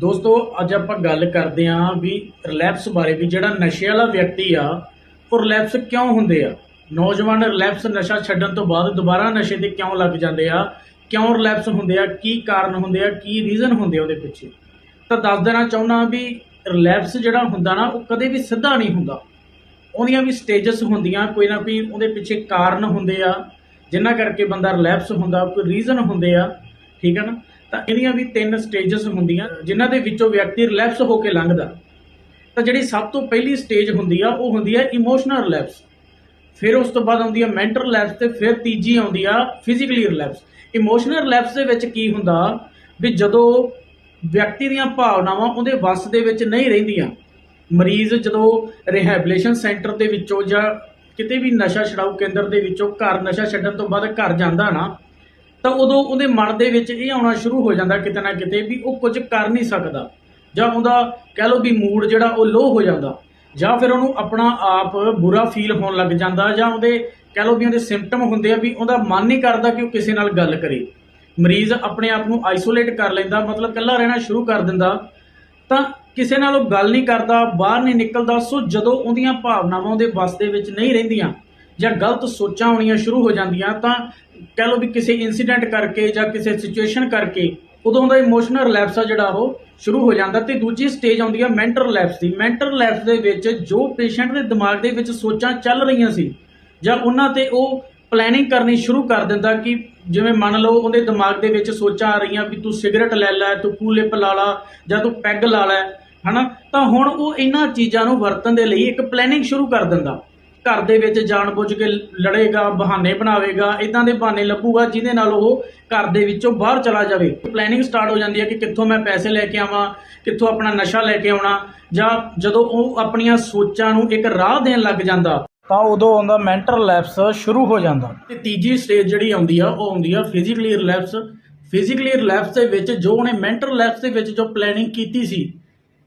ਦੋਸਤੋ, ਅੱਜ ਆਪਾਂ ਗੱਲ ਕਰਦੇ ਆਂ ਵੀ ਰਿਲੈਪਸ ਬਾਰੇ, ਵੀ ਜਿਹੜਾ ਨਸ਼ੇ ਵਾਲਾ ਵਿਅਕਤੀ ਆ, ਉਹ ਰਿਲੈਪਸ ਕਿਉਂ ਹੁੰਦੇ ਆ? ਨੌਜਵਾਨ ਰਿਲੈਪਸ ਨਸ਼ਾ ਛੱਡਣ ਤੋਂ ਬਾਅਦ ਦੁਬਾਰਾ ਨਸ਼ੇ ਤੇ ਕਿਉਂ ਲੱਗ ਜਾਂਦੇ ਆ? ਕਿਉਂ ਰਿਲੈਪਸ ਹੁੰਦੇ ਆ? ਕੀ ਕਾਰਨ ਹੁੰਦੇ ਆ? ਕੀ ਰੀਜ਼ਨ ਹੁੰਦੇ ਆ ਉਹਦੇ ਪਿੱਛੇ? ਤਾਂ ਦੱਸ ਦੇਣਾ ਚਾਹੁੰਦਾ ਵੀ ਰਿਲੈਪਸ ਜਿਹੜਾ ਹੁੰਦਾ ਨਾ, ਉਹ ਕਦੇ ਵੀ ਸਿੱਧਾ ਨਹੀਂ ਹੁੰਦਾ। ਉਹਦੀਆਂ ਵੀ ਸਟੇਜਸ ਹੁੰਦੀਆਂ, ਕੋਈ ਨਾ ਕੋਈ ਉਹਦੇ ਪਿੱਛੇ ਕਾਰਨ ਹੁੰਦੇ ਆ ਜਿਨ੍ਹਾਂ ਕਰਕੇ ਬੰਦਾ ਰਿਲੈਪਸ ਹੁੰਦਾ, ਕੋਈ ਰੀਜ਼ਨ ਹੁੰਦੇ ਆ। ਠੀਕ ਹੈ ਨਾ? ਤਾਂ ਇਹਦੀਆਂ ਵੀ ਤਿੰਨ ਸਟੇਜਸ ਹੁੰਦੀਆਂ, ਜਿਨ੍ਹਾਂ ਦੇ ਵਿੱਚੋਂ ਵਿਅਕਤੀ ਰਿਲੈਪਸ ਹੋ ਕੇ ਲੰਘਦਾ। ਤਾਂ ਜਿਹੜੀ ਸਭ ਤੋਂ ਪਹਿਲੀ ਸਟੇਜ ਹੁੰਦੀ ਆ, ਉਹ ਹੁੰਦੀ ਆ ਇਮੋਸ਼ਨਲ ਰਿਲੈਪਸ ਫਿਰ ਉਸ ਤੋਂ ਬਾਅਦ ਆਉਂਦੀ ਆ ਮੈਂਟਲ ਰਿਲੈਪਸ ਤੇ ਫਿਰ ਤੀਜੀ ਆਉਂਦੀ ਆ ਫਿਜ਼ੀਕਲੀ ਰਿਲੈਪਸ ਇਮੋਸ਼ਨਲ ਰਿਲੈਪਸ ਦੇ ਵਿੱਚ ਕੀ ਹੁੰਦਾ? ਵੀ ਜਦੋਂ ਵਿਅਕਤੀ ਦੀਆਂ ਭਾਵਨਾਵਾਂ ਉਹਦੇ ਵੱਸ ਦੇ ਵਿੱਚ ਨਹੀਂ ਰਹਿੰਦੀਆਂ, ਮਰੀਜ਼ ਜਦੋਂ ਰਿਹੈਬਿਲੇਸ਼ਨ ਸੈਂਟਰ ਦੇ ਵਿੱਚੋਂ ਜਾਂ ਕਿਤੇ ਵੀ ਨਸ਼ਾ ਛਡਾਊ ਕੇਂਦਰ ਦੇ ਵਿੱਚੋਂ ਘਰ ਨਸ਼ਾ ਛੱਡਣ ਤੋਂ ਬਾਅਦ ਘਰ ਜਾਂਦਾ ਨਾ ਤਾਂ ਉਦੋਂ ਉਹਦੇ ਮਨ ਦੇ ਵਿੱਚ ਇਹ ਆਉਣਾ ਸ਼ੁਰੂ ਹੋ ਜਾਂਦਾ ਕਿਤੇ ਨਾ ਕਿਤੇ ਵੀ ਉਹ ਕੁਝ ਕਰ ਨਹੀਂ ਸਕਦਾ। ਜਾਂ ਉਹਦਾ ਕਹਿ ਲਓ ਵੀ ਮੂਡ ਜਿਹੜਾ ਉਹ ਲੋ ਹੋ ਜਾਂਦਾ। ਜਾਂ ਫਿਰ ਉਹਨੂੰ ਆਪਣਾ ਆਪ ਬੁਰਾ ਫੀਲ ਹੋਣ ਲੱਗ ਜਾਂਦਾ ਜਾਂ ਉਹਦੇ ਕਹਿ ਲਓ ਵੀ ਉਹਦੇ ਸਿੰਪਟਮ ਹੁੰਦੇ ਆ ਵੀ ਉਹਦਾ ਮਨ ਨਹੀਂ ਕਰਦਾ ਕਿ ਉਹ ਕਿਸੇ ਨਾਲ ਗੱਲ ਕਰੇ। ਮਰੀਜ਼ ਆਪਣੇ ਆਪ ਨੂੰ ਆਈਸੋਲੇਟ ਕਰ ਲੈਂਦਾ, ਮਤਲਬ ਇਕੱਲਾ ਰਹਿਣਾ ਸ਼ੁਰੂ ਕਰ ਦਿੰਦਾ। ਤਾਂ ਕਿਸੇ ਨਾਲ ਉਹ ਗੱਲ ਨਹੀਂ ਕਰਦਾ, ਬਾਹਰ ਨਹੀਂ ਨਿਕਲਦਾ, ਸੋ ਜਦੋਂ ਉਹਦੀਆਂ ਭਾਵਨਾਵਾਂ ਉਹਦੇ ਵੱਸ ਦੇ ਵਿੱਚ ਨਹੀਂ ਰਹਿੰਦੀਆਂ ਜਾਂ ਗਲਤ ਸੋਚਾਂ ਆਉਣੀਆਂ ਸ਼ੁਰੂ ਹੋ ਜਾਂਦੀਆਂ ਤਾਂ ਕਹਿ ਲਓ ਵੀ ਕਿਸੇ ਇਨਸੀਡੈਂਟ ਕਰਕੇ ਜਾਂ ਕਿਸੇ ਸਿਚੁਏਸ਼ਨ ਕਰਕੇ ਉਦੋਂ ਦਾ ਇਮੋਸ਼ਨਲ ਰਿਲੈਪਸ ਆ ਜਿਹੜਾ ਉਹ ਸ਼ੁਰੂ ਹੋ ਜਾਂਦਾ ਤੇ ਦੂਜੀ ਸਟੇਜ ਆਉਂਦੀ ਆ ਮੈਂਟਲ ਰਿਲੈਪਸ ਦੀ। ਮੈਂਟਲ ਰਿਲੈਪਸ ਦੇ ਵਿੱਚ ਜੋ ਪੇਸ਼ੈਂਟ ਦੇ ਦਿਮਾਗ ਦੇ ਵਿੱਚ ਸੋਚਾਂ ਚੱਲ ਰਹੀਆਂ ਸੀ ਜਾਂ ਉਹਨਾਂ ਤੇ ਉਹ ਪਲੈਨਿੰਗ ਕਰਨੀ ਸ਼ੁਰੂ ਕਰ ਦਿੰਦਾ ਕਿ ਜਿਵੇਂ ਮੰਨ ਲਓ ਉਹਦੇ ਦਿਮਾਗ ਦੇ ਵਿੱਚ ਸੋਚਾਂ ਆ ਰਹੀਆਂ ਵੀ ਤੂੰ ਸਿਗਰਟ ਲੈ ਲੈ, ਤੂੰ ਕੂਲਿਪ ਲਾ ਲਾ ਜਾਂ ਤੂੰ ਪੈਗ ਲਾ ਲੈ, ਹਨਾ? ਤਾਂ ਹੁਣ ਉਹ ਇਹਨਾਂ ਚੀਜ਼ਾਂ ਨੂੰ ਵਰਤਣ ਦੇ ਲਈ ਇੱਕ ਪਲੈਨਿੰਗ ਸ਼ੁਰੂ ਕਰ ਦਿੰਦਾ। ਘਰ ਦੇ ਵਿੱਚ ਜਾਣਬੁੱਝ ਕੇ ਲੜੇਗਾ, ਬਹਾਨੇ ਬਣਾਵੇਗਾ ਇਦਾਂ ਦੇ ਬਹਾਨੇ ਲੱਭੂਗਾ ਜਿਹਦੇ ਨਾਲ ਉਹ ਘਰ ਦੇ ਵਿੱਚੋਂ ਬਾਹਰ ਚਲਾ ਜਾਵੇ। ਪਲੈਨਿੰਗ ਸਟਾਰਟ ਹੋ ਜਾਂਦੀ ਹੈ ਕਿ ਕਿੱਥੋਂ ਮੈਂ ਪੈਸੇ ਲੈ ਕੇ ਆਵਾਂ, ਕਿੱਥੋਂ ਆਪਣਾ ਨਸ਼ਾ ਲੈ ਕੇ ਆਉਣਾ, ਜਾਂ ਜਦੋਂ ਉਹ ਆਪਣੀਆਂ ਸੋਚਾਂ ਨੂੰ ਇੱਕ ਰਾਹ ਦੇਣ ਲੱਗ ਜਾਂਦਾ, ਤਾਂ ਉਦੋਂ ਆਉਂਦਾ ਮੈਂਟਲ ਰਿਲੈਪਸ ਸ਼ੁਰੂ ਹੋ ਜਾਂਦਾ। ਤੇ ਤੀਜੀ ਸਟੇਜ ਜਿਹੜੀ ਆਉਂਦੀ ਆ, ਉਹ ਆਉਂਦੀ ਆ ਫਿਜ਼ੀਕਲੀ ਰਿਲੈਪਸ ਫਿਜ਼ੀਕਲੀ ਰਿਲੈਪਸ ਦੇ ਵਿੱਚ ਜੋ ਉਹਨੇ ਮੈਂਟਲ ਰਿਲੈਪਸ ਦੇ ਵਿੱਚ ਜੋ ਪਲੈਨਿੰਗ ਕੀਤੀ ਸੀ,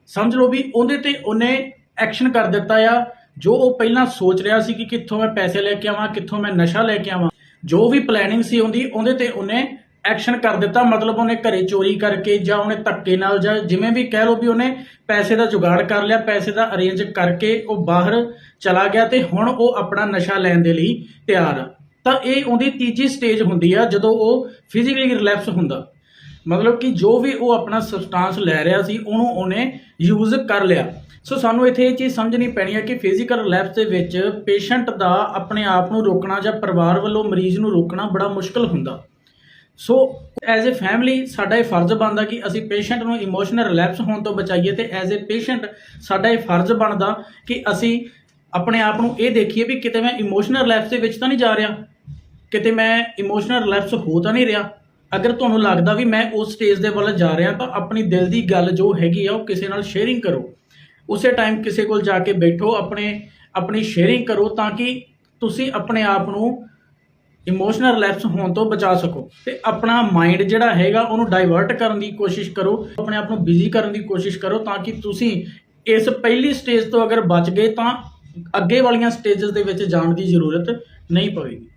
ਸਮਝ ਲਓ ਵੀ ਉਹਦੇ ਤੇ ਉਹਨੇ ਐਕਸ਼ਨ ਕਰ ਦਿੱਤਾ ਆ ਜੋ ਉਹ ਪਹਿਲਾਂ ਸੋਚ ਰਿਹਾ ਸੀ ਕਿ ਕਿੱਥੋਂ ਮੈਂ ਪੈਸੇ ਲੈ ਕੇ ਆਵਾਂ, ਕਿੱਥੋਂ ਮੈਂ ਨਸ਼ਾ ਲੈ ਕੇ ਆਵਾਂ, ਜੋ ਵੀ ਪਲੈਨਿੰਗ ਸੀ ਉਹਦੀ, ਉਹਦੇ ਤੇ ਉਹਨੇ ਐਕਸ਼ਨ ਕਰ ਦਿੱਤਾ। ਮਤਲਬ ਉਹਨੇ ਘਰੇ ਚੋਰੀ ਕਰਕੇ ਜਾਂ ਉਹਨੇ ਧੱਕੇ ਨਾਲ ਜਾਂ ਜਿਵੇਂ ਵੀ ਕਹਿ ਲਓ ਵੀ ਉਹਨੇ ਪੈਸੇ ਦਾ ਜੁਗਾੜ ਕਰ ਲਿਆ, ਪੈਸੇ ਦਾ ਅਰੇਂਜ ਕਰਕੇ ਉਹ ਬਾਹਰ ਚਲਾ ਗਿਆ ਤੇ ਹੁਣ ਉਹ ਆਪਣਾ ਨਸ਼ਾ ਲੈਣ ਦੇ ਲਈ ਤਿਆਰ। ਆ ਤਾਂ ਇਹ ਉਹਦੀ ਤੀਜੀ ਸਟੇਜ ਹੁੰਦੀ ਆ, ਜਦੋਂ ਉਹ ਫਿਜ਼ੀਕਲੀ ਰਿਲੈਪਸ ਹੁੰਦਾ। ਮਤਲਬ ਕਿ ਜੋ ਵੀ ਉਹ ਆਪਣਾ ਸਬਸਟੈਂਸ ਲੈ ਰਿਹਾ ਸੀ, ਉਹਨੂੰ ਉਹਨੇ ਯੂਜ਼ ਕਰ ਲਿਆ। ਸੋ ਸਾਨੂੰ ਇੱਥੇ ਇਹ ਚੀਜ਼ ਸਮਝਣੀ ਪੈਣੀ ਹੈ ਕਿ ਫਿਜ਼ੀਕਲ ਰਿਲੈਪਸ ਦੇ ਵਿੱਚ ਪੇਸ਼ੈਂਟ ਦਾ ਆਪਣੇ ਆਪ ਨੂੰ ਰੋਕਣਾ ਜਾਂ ਪਰਿਵਾਰ ਵੱਲੋਂ ਮਰੀਜ਼ ਨੂੰ ਰੋਕਣਾ ਬੜਾ ਮੁਸ਼ਕਲ ਹੁੰਦਾ। ਸੋ ਐਜ਼ ਅ ਫੈਮਿਲੀ ਸਾਡਾ ਇਹ ਫਰਜ਼ ਬਣਦਾ ਕਿ ਅਸੀਂ ਪੇਸ਼ੈਂਟ ਨੂੰ ਇਮੋਸ਼ਨਲ ਰਿਲੈਪਸ ਹੋਣ ਤੋਂ ਬਚਾਈਏ ਤੇ ਐਜ਼ ਅ ਪੇਸ਼ੈਂਟ ਸਾਡਾ ਇਹ ਫਰਜ਼ ਬਣਦਾ ਕਿ ਅਸੀਂ ਆਪਣੇ ਆਪ ਨੂੰ ਇਹ ਦੇਖੀਏ ਵੀ ਕਿਤੇ ਮੈਂ ਇਮੋਸ਼ਨਲ ਰਿਲੈਪਸ ਦੇ ਵਿੱਚ ਤਾਂ ਨਹੀਂ ਜਾ ਰਿਹਾ, ਕਿਤੇ ਮੈਂ ਇਮੋਸ਼ਨਲ ਰਿਲੈਪਸ ਹੋ ਤਾਂ ਨਹੀਂ ਰਿਹਾ। ਅਗਰ ਤੁਹਾਨੂੰ ਲੱਗਦਾ ਵੀ ਮੈਂ ਉਸ ਸਟੇਜ ਦੇ ਵੱਲ ਜਾ ਰਿਹਾ ਤਾਂ ਆਪਣੀ ਦਿਲ ਦੀ ਗੱਲ ਜੋ ਹੈਗੀ ਆ ਉਹ ਕਿਸੇ ਨਾਲ ਸ਼ੇਅਰਿੰਗ ਕਰੋ। ਉਸੇ ਟਾਈਮ ਕਿਸੇ ਕੋਲ ਜਾ ਕੇ ਬੈਠੋ, ਆਪਣੇ, ਆਪਣੀ ਸ਼ੇਅਰਿੰਗ ਕਰੋ ਤਾਂ ਕਿ ਤੁਸੀਂ ਆਪਣੇ ਆਪ ਨੂੰ ਇਮੋਸ਼ਨਲ ਰਿਲੈਪਸ ਹੋਣ ਤੋਂ ਬਚਾ ਸਕੋ। ਤੇ ਆਪਣਾ ਮਾਈਂਡ ਜਿਹੜਾ ਹੈਗਾ ਉਹਨੂੰ ਡਾਈਵਰਟ ਕਰਨ ਦੀ ਕੋਸ਼ਿਸ਼ ਕਰੋ, ਆਪਣੇ ਆਪ ਨੂੰ ਬਿਜ਼ੀ ਕਰਨ ਦੀ ਕੋਸ਼ਿਸ਼ ਕਰੋ ਤਾਂ ਕਿ ਤੁਸੀਂ ਇਸ ਪਹਿਲੀ ਸਟੇਜ ਤੋਂ ਅਗਰ ਬਚ ਗਏ ਤਾਂ ਅੱਗੇ ਵਾਲੀਆਂ ਸਟੇजेस ਦੇ ਵਿੱਚ ਜਾਣ ਦੀ ਜ਼ਰੂਰਤ ਨਹੀਂ ਪਵੇਗੀ।